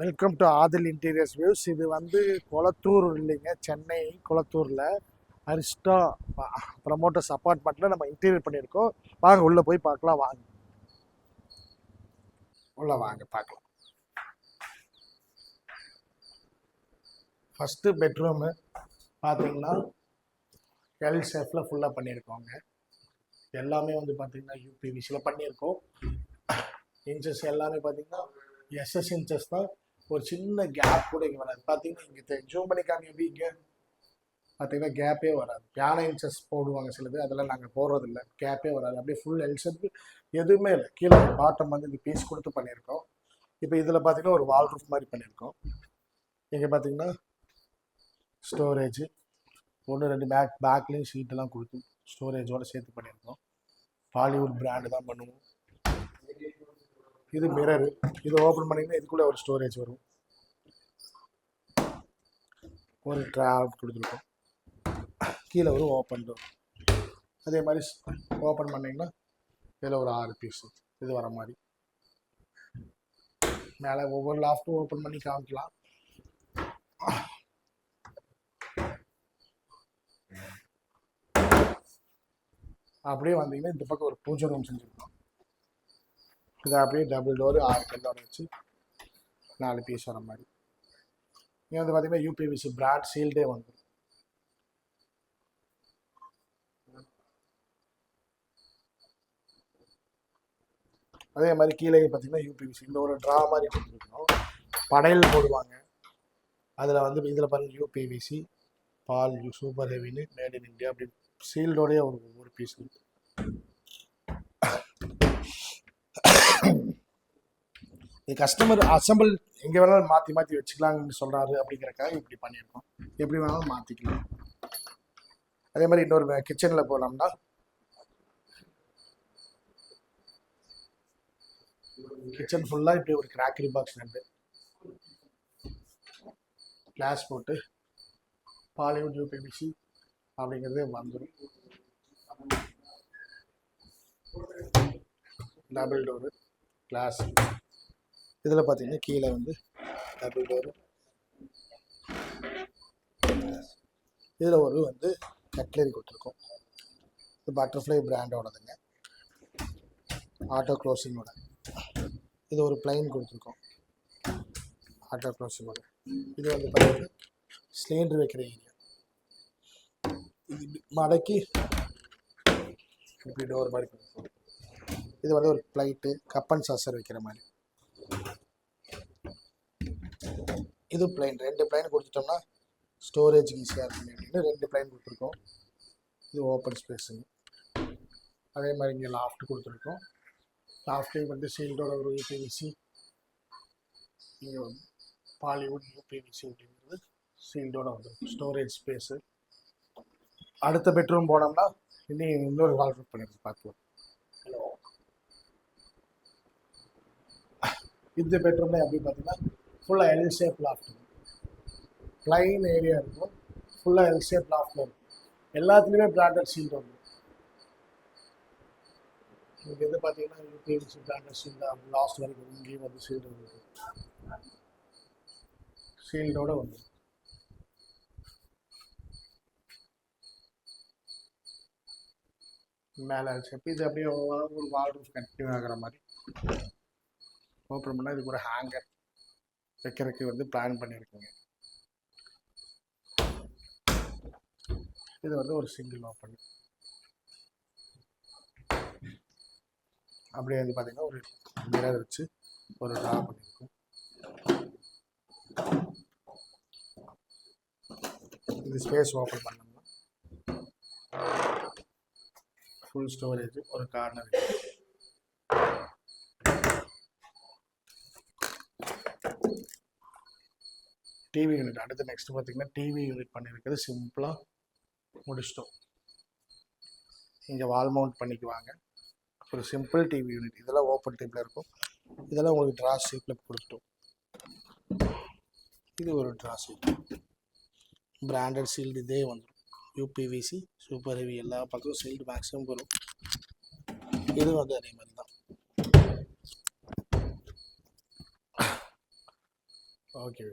Welcome to Adil interiors views இது வந்து குளத்தூர் இல்லைங்க சென்னை குளத்தூரில். அரிஸ்டா ப்ரமோட்டர்ஸ் அப்பார்ட்மெண்ட்டில் நம்ம இன்டீரியர் பண்ணியிருக்கோம். வாங்க உள்ளே போய் பார்க்கலாம் வாங்க. உள்ளே வாங்க பார்க்கலாம். ஃபஸ்ட்டு பெட்ரூமு பார்த்தீங்கன்னா எல் ஷேஃபில் ஃபுல்லாக பண்ணியிருக்கோங்க. எல்லாமே வந்து பார்த்தீங்கன்னா யூபிவிசியில் பண்ணியிருக்கோம். இன்ச்சஸ் எல்லாமே பார்த்தீங்கன்னா எஸ்எஸ் இன்ச்சஸ் தான். ஒரு சின்ன கேப் கூட இங்கே வராது. பார்த்தீங்கன்னா இங்கே ஜூம் பண்ணி காமி எப்படி இங்கே பார்த்தீங்கன்னா கேப்பே வராது. பியானோ இன்ச்சஸ் போடுவாங்க சிலது அதெல்லாம் நாங்கள் போடுறதில்ல. கேப்பே வராது. அப்படியே ஃபுல் எல்செட் எதுவுமே இல்லை. கீழே பாட்டம் வந்து இந்த பீஸ் கொடுத்து பண்ணியிருக்கோம். இப்போ இதில் பார்த்தீங்கன்னா ஒரு வால் ரூஃப் மாதிரி பண்ணியிருக்கோம். இங்கே பார்த்தீங்கன்னா ஸ்டோரேஜ் ஒன்று ரெண்டு பேக் பேக்லேயும் ஷீட்டெல்லாம் கொடுத்து ஸ்டோரேஜோடு சேர்த்து பண்ணியிருக்கோம். பாலிவுட் பிராண்டு தான் பண்ணுவோம். இது மிரர் இது ஓப்பன் பண்ணிங்கன்னா இதுக்குள்ளே ஒரு ஸ்டோரேஜ் வரும். ஒரு ட்ராப் கொடுத்துருக்கோம். கீழே ஒரு ஓப்பன் டோர் அதே மாதிரி ஓப்பன் பண்ணிங்கன்னா இதில் ஒரு ஆறு பீஸ் இது வர மாதிரி. மேலே ஒவ்வொரு லாஃப்ட்டும் ஓப்பன் பண்ணி காமிக்கலாம். அப்படியே வந்தீங்கன்னா இந்த பக்கம் ஒரு பூஜை ரூம் செஞ்சுருக்கோம். இதை அப்படியே டபுள் டோர் ஆறு கல்லோட வச்சு நாலு பீஸ் வர மாதிரி. இங்கே வந்து பார்த்தீங்கன்னா யூபிவிசி பிராட் சீல்டே வந்துடும் அதே மாதிரி கீழே பார்த்தீங்கன்னா யூபிவிசி இந்த ஒரு ட்ரா மாதிரி கொடுத்துருக்கோம். படையல் போடுவாங்க. அதில் வந்து இதில் பாருங்கள் யூபிவிசி பால் சூப்பர் ஹெவின்னு மேட் இன் இந்தியா அப்படி சீல்டோடய ஒரு ஒரு பீஸ் இது கஸ்டமர் அசம்பிள் எங்கே வேணாலும் மாற்றி மாற்றி வச்சுக்கலாங்கன்னு சொல்கிறாரு அப்படிங்கிறக்காக இப்படி பண்ணியிருக்கோம். எப்படி வேணாலும் மாற்றிக்கலாம் அதே மாதிரி இன்னொரு கிச்சனில் போனோம்னா கிச்சன் ஃபுல்லாக இப்படி ஒரு கிராக்கரி பாக்ஸ் ரெண்டு. கிளாஸ் போட்டு பாலிவுட் யூபிபிசி அப்படிங்கிறது வந்துடும் டபுள் டோரு கிளாஸ் இதில் பார்த்தீங்கன்னா கீழே வந்து டபுள் டோரு இதில் ஒரு வந்து கட்லரி கொடுத்துருக்கோம். இது பட்டர்ஃப்ளை பிராண்டோடதுங்க ஆட்டோ க்ளோசிங்கோட இது ஒரு பிளைன் கொடுத்துருக்கோம். ஆட்டோ க்ளோசிங்கோட இது வந்து பார்த்தீங்கன்னா சிலிண்டர் வைக்கிற ஏரியா இது மடக்கி இப்படி டோர் மாதிரி கொடுத்துருக்கோம். இது வந்து ஒரு பிளைட்டு கப்பன் சாசர் வைக்கிற மாதிரி. இது பிளைன் ரெண்டு பிளைன் கொடுத்துட்டோம்னா ஸ்டோரேஜ் ஈஸியாக இருக்கும் அப்படின்னு ரெண்டு பிளைன் கொடுத்துருக்கோம். இது ஓப்பன் ஸ்பேஸுங்க அதே மாதிரி இங்கே லாஃப்ட் கொடுத்துருக்கோம். லாஃப்ட்லேயும் வந்து ஷீல்டோட ஒரு யூபிவிசி இங்கே வந்து பாலிவுட் யூபிவிசி அப்படிங்கிறது சீல்டோட வந்துருக்கும் ஸ்டோரேஜ் ஸ்பேஸு அடுத்த பெட்ரூம் போனோம்னா இன்னும் இன்னொரு வால் ரூப் பண்ணிருக்கு பார்க்கலாம். இந்த பெட்ரூம்ல எப்படி பார்த்தீங்கன்னா ஃபுல்லாக L shape loft plain area இருக்கும். ஃபுல்லாக எல் ஷேப் லாஃப்டில் இருக்கும். எல்லாத்துலேயுமே பிராண்டட் சீல்டு வந்து இங்கே வந்து பார்த்தீங்கன்னா யூபிஎல்சி பிராண்டட் சீல்டு லாஸ்ட் வரைக்கும் இங்கேயும் வந்து சீல்டு வந்து ஷீல்டோட வந்து மேலே ஷேப் இது அப்படியே ஒரு வால் ரூஃப் கண்டினியூ ஆகிற மாதிரி. ஓப்பன் பண்ணால் இதுக்கு ஒரு ஹேங்கர் வைக்கிறதுக்கு வந்து பிளான் பண்ணியிருக்கோங்க இது வந்து ஒரு சிங்கிள் ஓப்பன் அப்படியே வந்து பார்த்தீங்கன்னா ஒரு மிரர் வச்சு ஒரு ட்ரா பண்ணியிருக்கோம் இது ஸ்பேஸ் ஓப்பன் பண்ணோம்னா ஃபுல் ஸ்டோரேஜ் ஒரு கார்னர் டிவி யூனிட் அடுத்து நெக்ஸ்ட் பார்த்தீங்கன்னா டிவி யூனிட் பண்ணியிருக்கிறது சிம்பிளாக முடிச்சிட்டோம். இங்கே வால் மவுண்ட் பண்ணிக்குவாங்க. ஒரு சிம்பிள் டிவி யூனிட் இதெல்லாம் ஓப்பன் டைப்பில் இருக்கும். இதெல்லாம் உங்களுக்கு ட்ரா ஷேப்பில் கொடுத்துட்டோம். இது ஒரு ட்ரா ஷேப் பிராண்டட் சீல்டு இதே வந்துடும் யூபிவிசி சூப்பர் ஹெவி எல்லா பக்கமும் சீல்டு மேக்ஸிமம் வரும். இது வந்து அதே மாதிரி தான். ஓகே